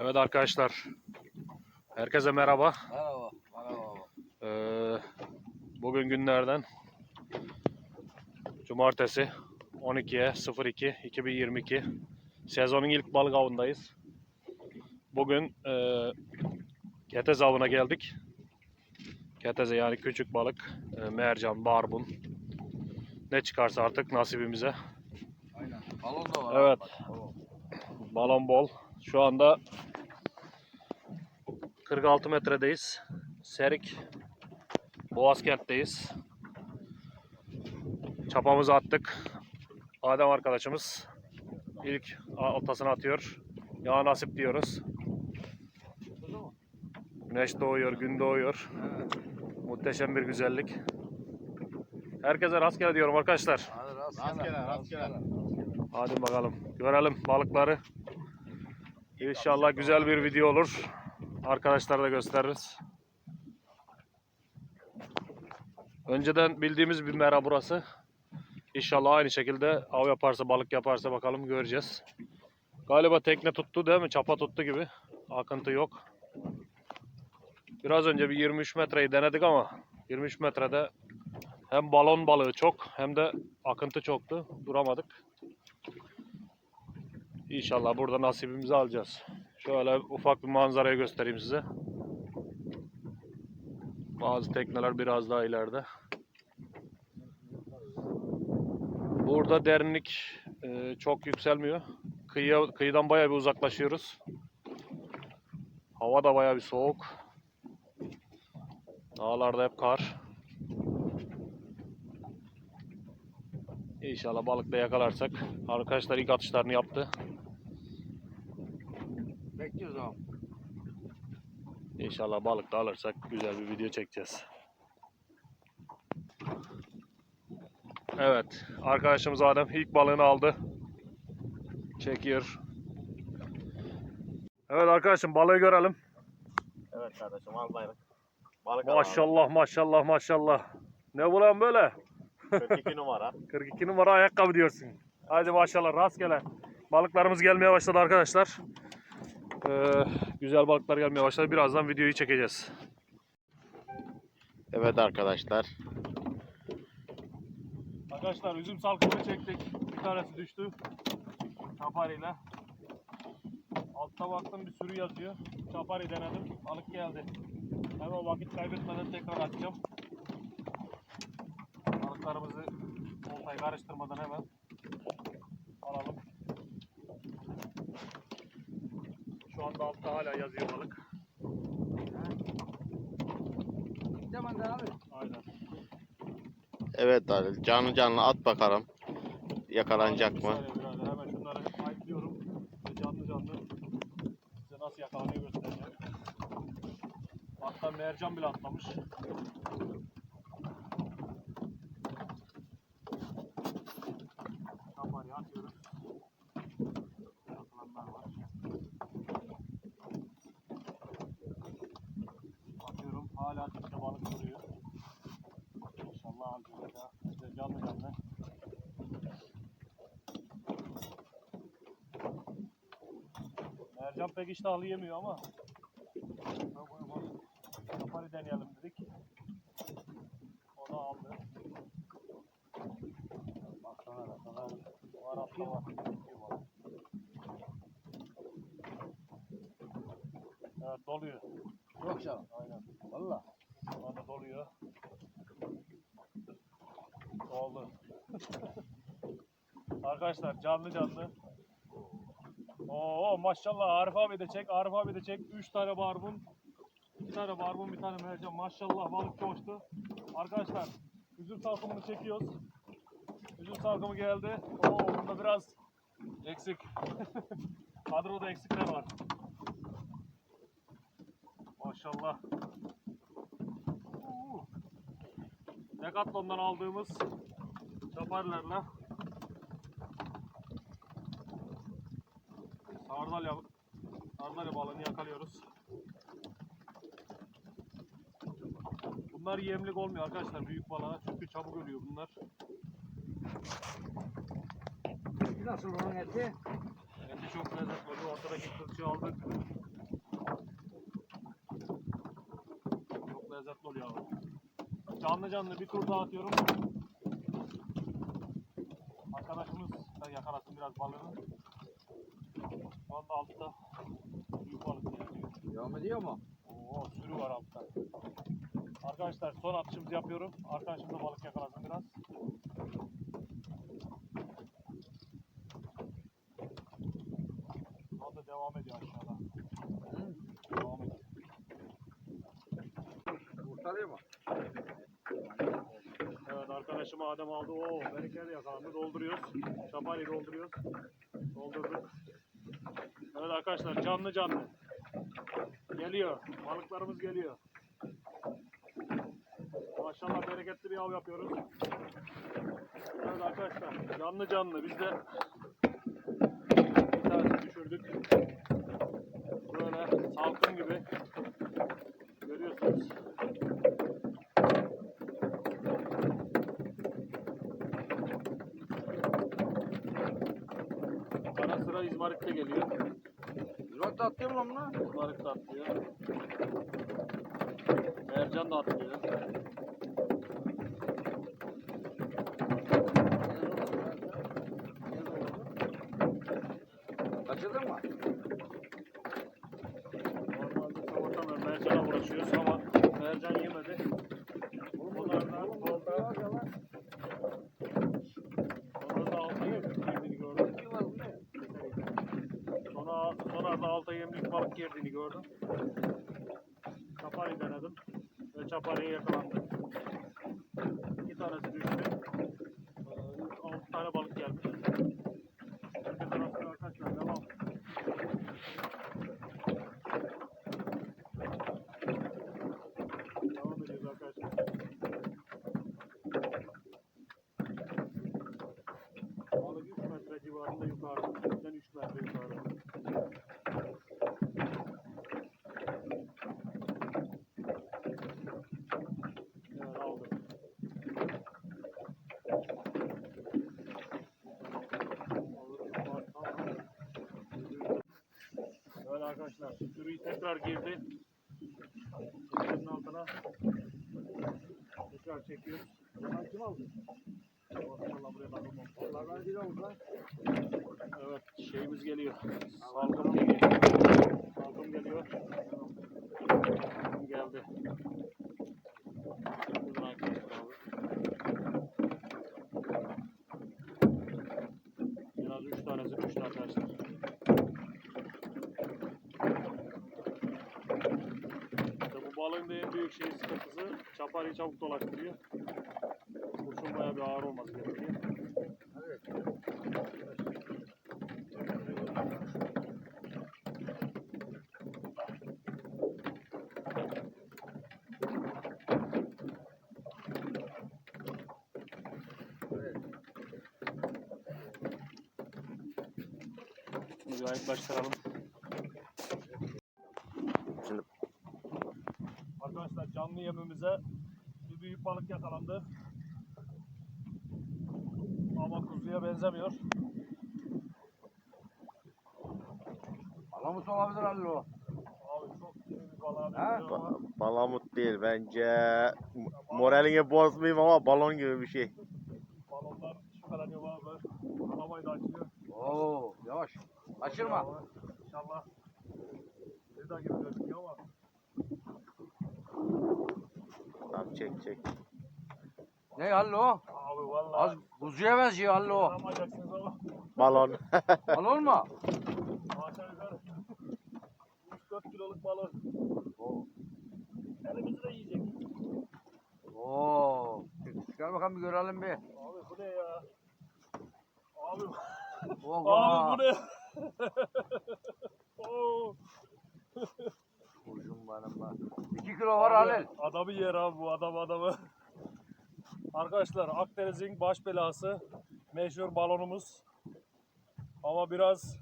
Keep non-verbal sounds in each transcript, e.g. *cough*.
Evet arkadaşlar. Herkese merhaba. Merhaba. Merhaba. Ee, bugün günlerden Cumartesi 12'ye 02 2022 sezonun ilk balık avındayız. Bugün e, Ketez avına geldik. Keteze yani küçük balık, e, mercan, barbun. Ne çıkarsa artık nasibimize. Aynen. Balon da var. Evet. Balon bol. Şu anda 46 metredeyiz. Serik Boğazkent'teyiz. Çapamızı attık. Adem arkadaşımız ilk oltasını atıyor. Ya nasip diyoruz. Güneş doğuyor, gün doğuyor. Muhteşem bir güzellik. Herkese rastgele diyorum arkadaşlar. Hadi rastgele. Rastgele, rastgele. Hadi bakalım. Görelim balıkları. İnşallah güzel bir video olur. Arkadaşlara da gösteririz. Önceden bildiğimiz bir mera burası. İnşallah aynı şekilde av yaparsa, balık yaparsa bakalım göreceğiz. Galiba tekne tuttu değil mi? Çapa tuttu gibi. Akıntı yok. Biraz önce bir 23 metreyi denedik ama 23 metrede hem balon balığı çok hem de akıntı çoktu. Duramadık. İnşallah burada nasibimizi alacağız. Şöyle ufak bir manzarayı göstereyim size. Bazı tekneler biraz daha ileride. Burada derinlik e, çok yükselmiyor. Kıyıya, kıyıdan bayağı bir uzaklaşıyoruz. Hava da bayağı bir soğuk. Dağlarda hep kar. İnşallah balık da yakalarsak. Arkadaşlar ilk atışlarını yaptı. Bekliyoruz ama. İnşallah balık da alırsak güzel bir video çekeceğiz. Evet, arkadaşımız Adem ilk balığını aldı. Çekiyor. Evet arkadaşım balığı görelim. Evet kardeşim al bayrak. Balık Maşallah maşallah maşallah. Ne bu lan böyle? 42 numara. *laughs* 42 numara ayakkabı diyorsun. Hadi maşallah rastgele. Balıklarımız gelmeye başladı arkadaşlar. Ee, güzel balıklar gelmeye başladı. Birazdan videoyu çekeceğiz. Evet arkadaşlar. Arkadaşlar üzüm salkımını çektik. Bir tanesi düştü. Çapariyle. Altta baktım bir sürü yazıyor. Çapari denedim. Balık geldi. Hemen vakit kaybetmeden tekrar atacağım. Balıklarımızı oltayı karıştırmadan hemen alalım. Anda altta hala yazıyor balık. Abi. Aynen. Evet abi canlı canlı at bakalım. Yakalanacak mı? Hemen şunları ayıklıyorum. Ve canlı canlı size nasıl yakalanıyor göstereceğim. Hatta mercan bile atlamış. Kampanya atıyoruz. Atılanlar var. Atıyorum. Hala dipte balık duruyor. İnşallah alacağız ya. İşte canlı canlı. Mercan pek iştahlı yemiyor ama Safari deneyelim dedik. O da aldı. Baksana da sana var atla var. Evet doluyor. Yok canım. Aynen. Valla. Şu anda doluyor. Oldu. *laughs* Arkadaşlar canlı canlı. Oo maşallah Arif abi de çek, Arif abi de çek. 3 tane barbun, 2 tane barbun, bir tane mercan. Maşallah balık coştu. Arkadaşlar üzüm salkımını çekiyoruz. Üzüm salkımı geldi. Oo bunda biraz eksik. *laughs* Kadroda eksikler var. Maşallah. Oo. Decathlon'dan aldığımız çaparlarla sardalya sardalya balığını yakalıyoruz. Bunlar yemlik olmuyor arkadaşlar büyük balığa çünkü çabuk ölüyor bunlar. Nasıl onun eti? Eti çok lezzetli oluyor. Ortadaki kılçığı aldık. Çok lezzetli oluyor abi. Canlı canlı bir tur daha atıyorum. Arkadaşımız da yakalasın biraz balığını. Şu anda altta büyük balık geliyor. Devam ediyor mu? Oo sürü var altta. Arkadaşlar son atışımızı yapıyorum. Arkadaşım da balık yakalasın biraz. Şu anda devam ediyor aşağıda. Hı? Devam ediyor. Kurtarıyor mu? Evet arkadaşım Adem aldı. Oo bereketli yakalandı. Dolduruyoruz. Şapayı dolduruyoruz. Doldurduk. Evet arkadaşlar canlı canlı. Geliyor. Balıklarımız geliyor. Maşallah bereketli bir av yapıyoruz. Evet arkadaşlar canlı canlı biz de bir tanesini düşürdük. Böyle salkım gibi görüyorsunuz. Ara sıra izmarit de geliyor. Zırat atıyor mu lan? İzmarit de atlıyor. Mercan da atlıyor. Kaçırdın mı? Normalde sabahtan beri mercana uğraşıyoruz ama mercan yemedi. Onlardan alta, onlardan alta yemdiğini gördüm. Sonra, sonra da alta yemlik balık girdiğini gördüm. Çapari denedim ve çapariye yakalandı. İki tanesi düştü. Ee, Altı tane balık gelmiş. Herkes arasında arkadaşlar devam. Devam ediyoruz arkadaşlar. Balık 3 metre civarında yukarıda. Bizden 3 metre yukarıda. Evet aldım. Evet arkadaşlar sürüyü tekrar girdi. Sürünün altına tekrar çekiyoruz. Yaman kim aldı? Maşallah buraya bakın. Onlardan biri oldu lan. Evet şeyimiz geliyor. Salgın geliyor. Salgın geliyor. Geldi. Buradan arkadaşlar abi. En az 3 tanesi düştü arkadaşlar. Da en büyük şey sıkıntısı çaparıyı çabuk dolaştırıyor. Kurşun bayağı bir ağır olması gerekiyor. Evet. Bunu bir ayıklaştıralım. Şimdi Canlı yemimize bir büyük balık yakalandı. Ama kuzuya benzemiyor. Alamut olabilir Halil o. Abi çok iyi bir balığa benziyor ama ba- değil bence. M- Moralini bozmayayım ama balon gibi bir şey. balonlar şüpheleniyor bazıları. Kalamayı da açıyor. Oo, yavaş. Kaçırma. İnşallah. Lida gibi gözüküyor ama. Tamam çek çek. Ne Halil o? Abi vallahi. Az kuzuya benziyor Halil o. Anlamayacaksınız ama. Balon. *laughs* Balon mu? Aşağı yukarı. 3-4 kiloluk balık. Oo. Elimizi de yiyecek. Oo. Çıkar bakalım bir görelim bir. Abi bu ne ya? Abi, Oha. abi bu ne? *laughs* Oo. Kurşun benim bak. 2 kilo var Halil. Adamı yer abi bu adam adamı. Arkadaşlar Akdeniz'in baş belası meşhur balonumuz. Ama biraz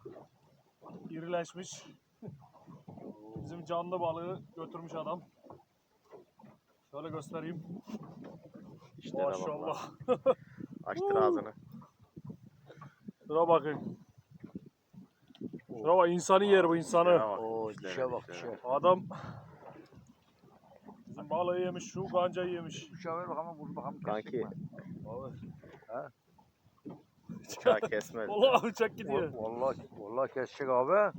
irileşmiş. *laughs* Bizim canlı balığı götürmüş adam. Şöyle göstereyim. İşte. Maşallah. Açtır ağzını. Şuna bakın. Bravo insanı yer bu insanı. Oo bak dişe. Adam bizim balığı yemiş, şu kancayı yemiş. Dişe ver bakalım vur bakalım. Kanki mi? bıçağı *laughs* kesmez. Vallahi bıçak gidiyor. Vallahi vallahi kesecek abi.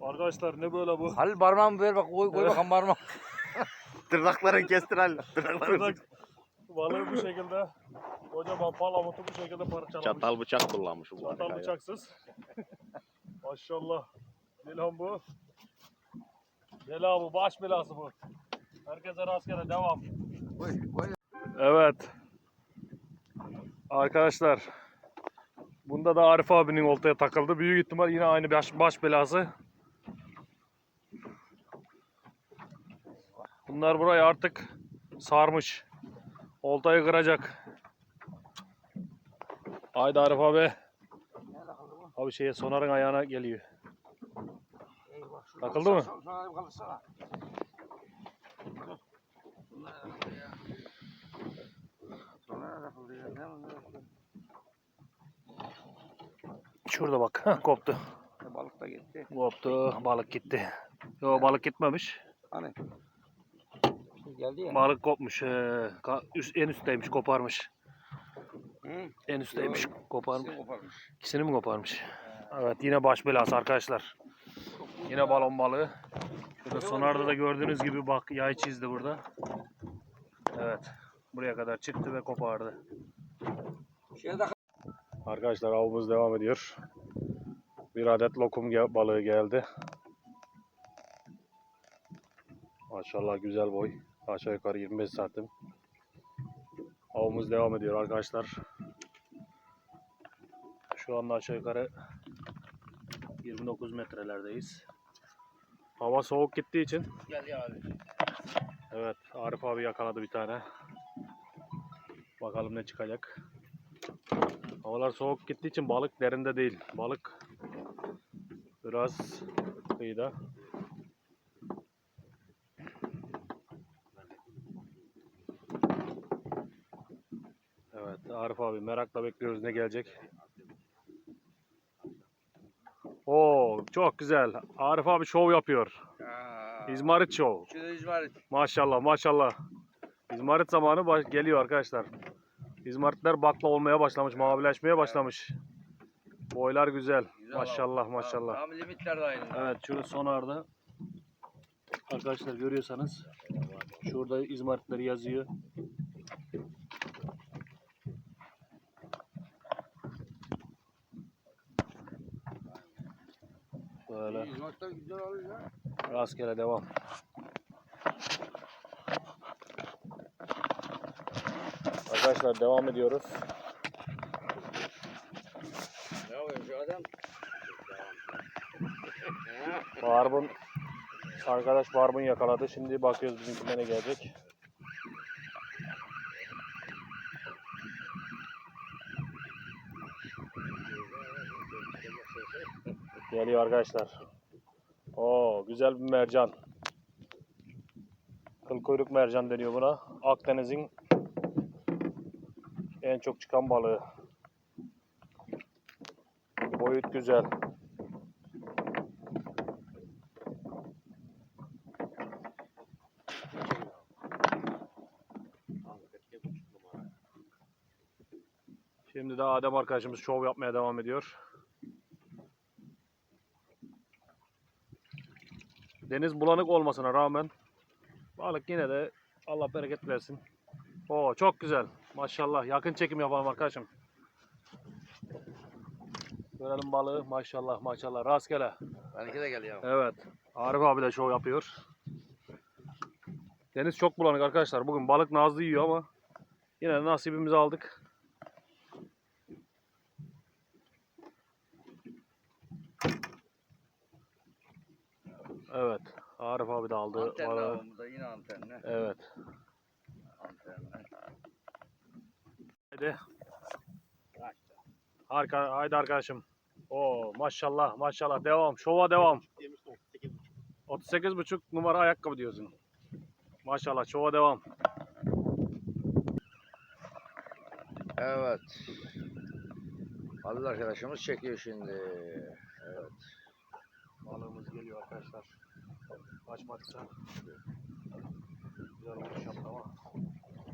Arkadaşlar ne böyle bu? Halil parmağımı ver bak koy, koy bakalım parmağımı. *laughs* Tırnakların kestir Halil. Tırnakların. Tırnak balığı bu şekilde kocaman palamutu bu şekilde parçalamış. Çatal bıçak kullanmış bu Çatal bıçaksız. *laughs* Maşallah. Dilan bu. Bela bu. Baş belası bu. Herkese rastgele devam. Evet. Arkadaşlar. Bunda da Arif abinin oltaya takıldı. Büyük ihtimal yine aynı baş, baş belası. Bunlar burayı artık sarmış. Oltayı kıracak. Haydi Arif abi. Abi şeye sonarın ayağına geliyor. Eyvah, Takıldı mı? Bir kalırsana. Şurada bak. Heh, koptu. Ne Balık da gitti. Koptu. Balık gitti. Yo balık gitmemiş. Hani? Geldi ya. Balık kopmuş. Ee, üst, en üstteymiş koparmış. Hı? En üstteymiş koparmış. Seni koparmış. İkisini mi koparmış? Evet yine baş belası arkadaşlar. Yine balon balığı. Şurada sonarda da gördüğünüz gibi bak yay çizdi burada. Evet. Buraya kadar çıktı ve kopardı. Arkadaşlar avımız devam ediyor. Bir adet lokum balığı geldi. Maşallah güzel boy. Aşağı yukarı 25 santim. Avımız devam ediyor arkadaşlar. Şu anda aşağı yukarı 29 metrelerdeyiz. Hava soğuk gittiği için geldi abi. Evet, Arif abi yakaladı bir tane. Bakalım ne çıkacak. Havalar soğuk gittiği için balık derinde değil. Balık biraz kıyıda. Evet, Arif abi merakla bekliyoruz ne gelecek. Oo, çok güzel. Arif abi şov yapıyor. İzmarit şov. Şurada izmarit. Maşallah maşallah. İzmarit zamanı baş- geliyor arkadaşlar. İzmaritler bakla olmaya başlamış, mavileşmeye başlamış. Boylar güzel. Güzel maşallah abi. maşallah. Tam limitler de aynı. Evet şurada sonarda arkadaşlar görüyorsanız şurada izmaritleri yazıyor. Böyle rastgele devam. Arkadaşlar devam ediyoruz. Ne yapıyor şu adam? Barbun arkadaş barbun yakaladı. Şimdi bakıyoruz bizimkine ne gelecek. Geliyor arkadaşlar. Oo güzel bir mercan. Kıl kuyruk mercan deniyor buna. Akdeniz'in en çok çıkan balığı. Boyut güzel. Şimdi de Adem arkadaşımız şov yapmaya devam ediyor. Deniz bulanık olmasına rağmen balık yine de Allah bereket versin. Oo çok güzel. Maşallah. Yakın çekim yapalım arkadaşım. Görelim balığı. Maşallah maşallah. Rastgele. Benimki de geliyor. Evet. Arif abi de şov yapıyor. Deniz çok bulanık arkadaşlar. Bugün balık nazlı yiyor ama yine de nasibimizi aldık. Evet. Arif abi de aldı. Antenli balığı. avımızda yine antenli. Evet. Antenli. Haydi. Harika, haydi arkadaşım. Oo maşallah maşallah devam. Şova devam. 38,5 numara ayakkabı diyorsun. Maşallah şova devam. Evet. Halil arkadaşımız çekiyor şimdi. Evet. Balığımız geliyor arkadaşlar. Kaçmadıkça. Güzel vuruş yaptı ama.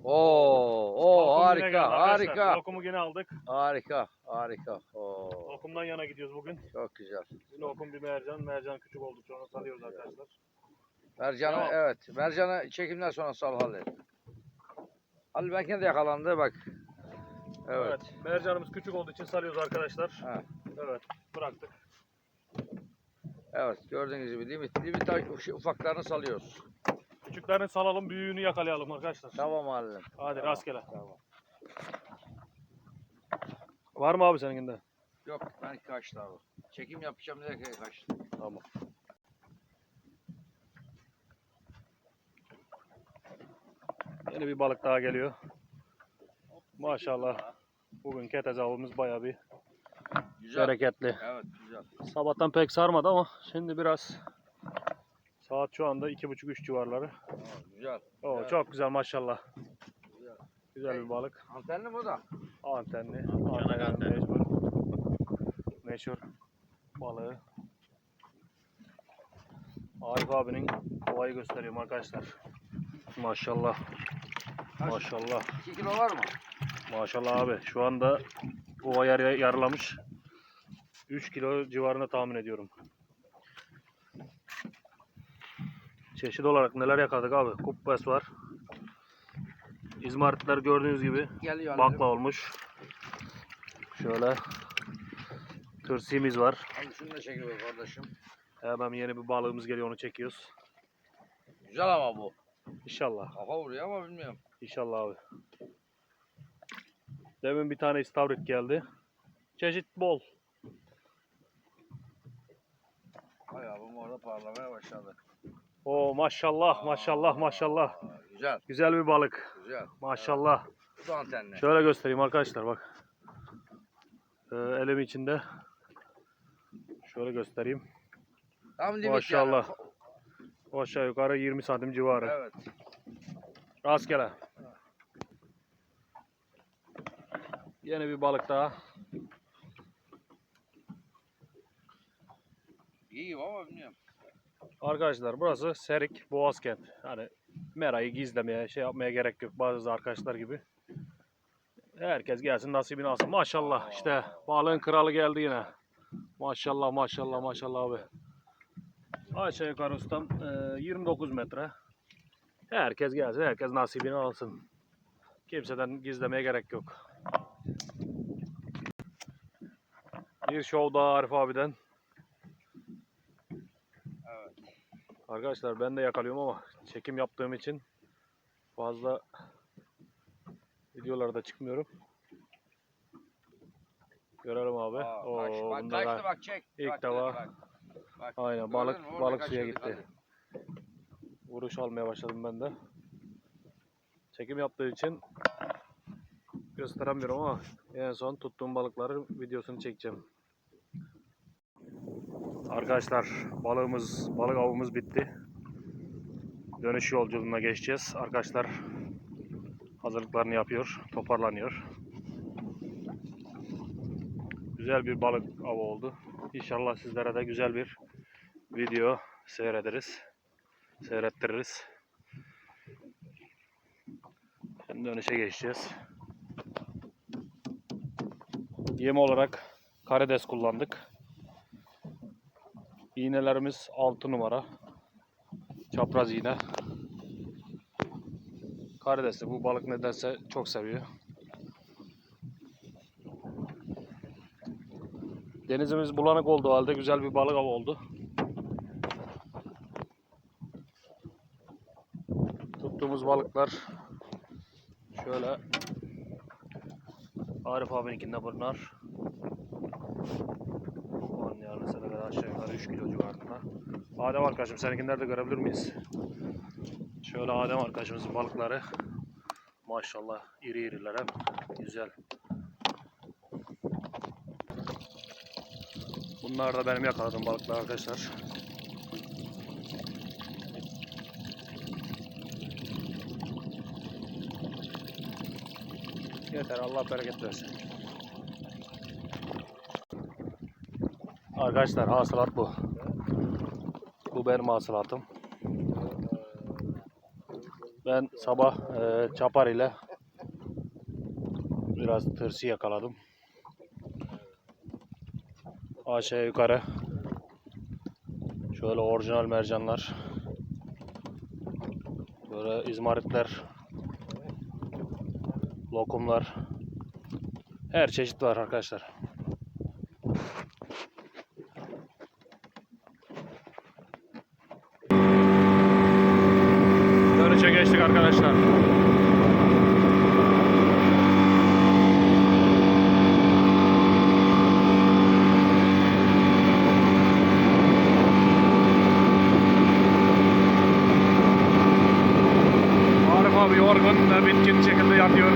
Oo, oo harika, harika. Lokumu yine aldık. Harika, harika. Oo, Lokumdan yana gidiyoruz bugün. çok güzel. Bir lokum bir mercan. Mercan küçük oldukça onu salıyoruz arkadaşlar. Mercan'ı Tamam. evet. Mercan'ı çekimden sonra sal Halil. Halil belki de yakalandı bak. Evet. Mercanımız küçük olduğu için salıyoruz arkadaşlar. Ha. Evet. Bıraktık. Evet gördüğünüz gibi limit, limit uf- ufaklarını salıyoruz. Küçüklerini salalım. Büyüğünü yakalayalım arkadaşlar. Tamam Halil'im. Hadi Tamam, rastgele. Tamam. Var mı abi seninkinde? Yok ben kaçtı abi. Çekim yapacağım diye kaçtı. Tamam. Yeni bir balık daha geliyor. Maşallah. Bugün ketez avımız bayağı bir Güzel. bereketli. Evet güzel. Sabahtan pek sarmadı ama şimdi biraz saat şu anda iki buçuk üç civarları. Aa, güzel. Oo, Evet. Çok güzel maşallah. Güzel. Güzel bir balık. Antenli bu da. Antenli. Yanak Antenli anten. meşhur. Meşhur balığı. Arif abinin kovayı gösteriyorum arkadaşlar. Maşallah. Kaç? Maşallah. 2 kilo var mı? Maşallah abi. Şu anda kova yar yarılamış. 3 kilo civarında tahmin ediyorum. Çeşit olarak neler yakaladık abi? Kubbes var. İzmaritler gördüğünüz gibi Geliyor bakla olmuş. Şöyle tırsimiz var. Abi şunu da çekiyor kardeşim. Hemen yeni bir balığımız geliyor onu çekiyoruz. Güzel ama bu. İnşallah. Kafa vuruyor ama bilmiyorum. İnşallah abi. Demin bir tane istavrit geldi. Çeşit bol. Bayağı bu orada parlamaya başladı. Oo maşallah maşallah maşallah. Güzel, Güzel bir balık. güzel. Maşallah. Bu da antenli. Şöyle göstereyim arkadaşlar bak. Ee, elim içinde. Şöyle göstereyim. Tam limit Maşallah. yani. Aşağı yukarı 20 santim civarı. Evet. Rastgele. Yeni bir balık daha. İyi ama bilmiyorum. Arkadaşlar burası Serik Boğazkent. Hani merayı gizlemeye, şey yapmaya gerek yok bazı arkadaşlar gibi. Herkes gelsin nasibini alsın. Maşallah işte balığın kralı geldi yine. Maşallah maşallah maşallah abi. Aşağı yukarı ustam e, 29 metre. Herkes gelsin, herkes nasibini alsın. Kimseden gizlemeye gerek yok. Bir şov daha Arif abiden. Evet. Arkadaşlar ben de yakalıyorum ama çekim yaptığım için fazla videolarda çıkmıyorum. Görelim abi. Aa, Oo, kaç, bak bunda kaçtı bak çek. İlk Bak, defa. bak, bak. Aynen balık mü? Balık suya gitti. hadi. Vuruş almaya başladım ben de. Çekim yaptığı için gösteremiyorum ama en son tuttuğum balıkların videosunu çekeceğim. Arkadaşlar balığımız, balık avımız bitti. Dönüş yolculuğuna geçeceğiz. Arkadaşlar hazırlıklarını yapıyor, toparlanıyor. Güzel bir balık avı oldu. İnşallah sizlere de güzel bir video seyrederiz. Seyrettiririz. Şimdi dönüşe geçeceğiz. Yem olarak karides kullandık. İğnelerimiz 6 numara. Çapraz iğne. Karidesi bu balık nedense çok seviyor. Denizimiz bulanık olduğu halde güzel bir balık avı oldu. Tuttuğumuz balıklar şöyle Arif abininkinde bunlar. Mesela kadar aşağı yukarı 3 kilo civarında. Adem arkadaşım seninkileri de görebilir miyiz? Şöyle Adem arkadaşımızın balıkları. Maşallah iri iriler hep. Güzel. Bunlar da benim yakaladığım balıklar arkadaşlar. Yeter Allah bereket versin. Arkadaşlar hasılat bu. Bu benim hasılatım. Ben sabah e, çapar ile biraz tırsı yakaladım. Aşağı yukarı şöyle orijinal mercanlar böyle izmaritler lokumlar her çeşit var arkadaşlar. Dönüşe geçtik arkadaşlar. Arif abi yorgun bitkin şekilde yatıyor.